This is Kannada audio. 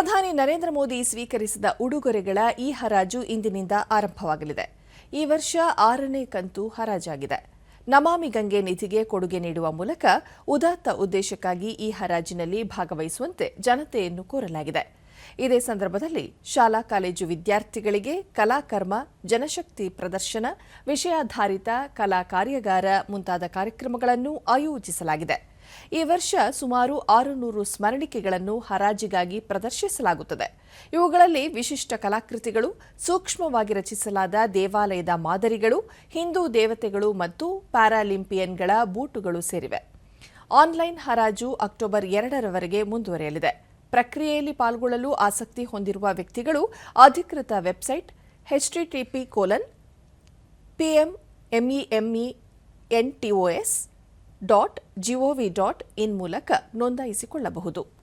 ಪ್ರಧಾನಿ ನರೇಂದ್ರ ಮೋದಿ ಸ್ವೀಕರಿಸಿದ ಉಡುಗೊರೆಗಳ ಈ ಹರಾಜು ಇಂದಿನಿಂದ ಆರಂಭವಾಗಲಿದೆ. ಈ ವರ್ಷ ಆರನೇ ಕಂತು ಹರಾಜಾಗಿದೆ. ನಮಾಮಿ ಗಂಗೆ ನಿಧಿಗೆ ಕೊಡುಗೆ ನೀಡುವ ಮೂಲಕ ಉದಾತ್ತ ಉದ್ದೇಶಕ್ಕಾಗಿ ಈ ಹರಾಜಿನಲ್ಲಿ ಭಾಗವಹಿಸುವಂತೆ ಜನತೆಯನ್ನು ಕೋರಲಾಗಿದೆ. ಇದೇ ಸಂದರ್ಭದಲ್ಲಿ ಶಾಲಾ ಕಾಲೇಜು ವಿದ್ಯಾರ್ಥಿಗಳಿಗೆ ಕಲಾಕರ್ಮ ಜನಶಕ್ತಿ ಪ್ರದರ್ಶನ, ವಿಷಯಾಧಾರಿತ ಕಲಾ ಕಾರ್ಯಾಗಾರ ಮುಂತಾದ ಕಾರ್ಯಕ್ರಮಗಳನ್ನು ಆಯೋಜಿಸಲಾಗಿದೆ. ಈ ವರ್ಷ ಸುಮಾರು ಆರುನೂರು ಸ್ಮರಣಿಕೆಗಳನ್ನು ಹರಾಜಿಗಾಗಿ ಪ್ರದರ್ಶಿಸಲಾಗುತ್ತದೆ. ಇವುಗಳಲ್ಲಿ ವಿಶಿಷ್ಟ ಕಲಾಕೃತಿಗಳು, ಸೂಕ್ಷ್ಮವಾಗಿ ರಚಿಸಲಾದ ದೇವಾಲಯದ ಮಾದರಿಗಳು, ಹಿಂದೂ ದೇವತೆಗಳು ಮತ್ತು ಪ್ಯಾರಾಲಿಂಪಿಯನ್ಗಳ ಬೂಟುಗಳು ಸೇರಿವೆ. ಆನ್ಲೈನ್ ಹರಾಜು ಅಕ್ಟೋಬರ್ ಎರಡರವರೆಗೆ ಮುಂದುವರೆಯಲಿದೆ. ಪ್ರಕ್ರಿಯೆಯಲ್ಲಿ ಪಾಲ್ಗೊಳ್ಳಲು ಆಸಕ್ತಿ ಹೊಂದಿರುವ ವ್ಯಕ್ತಿಗಳು ಅಧಿಕೃತ website HTTP colon PMMEME NTOS dot GOV dot in ಮೂಲಕ ನೋಂದಾಯಿಸಿಕೊಳ್ಳಬಹುದು.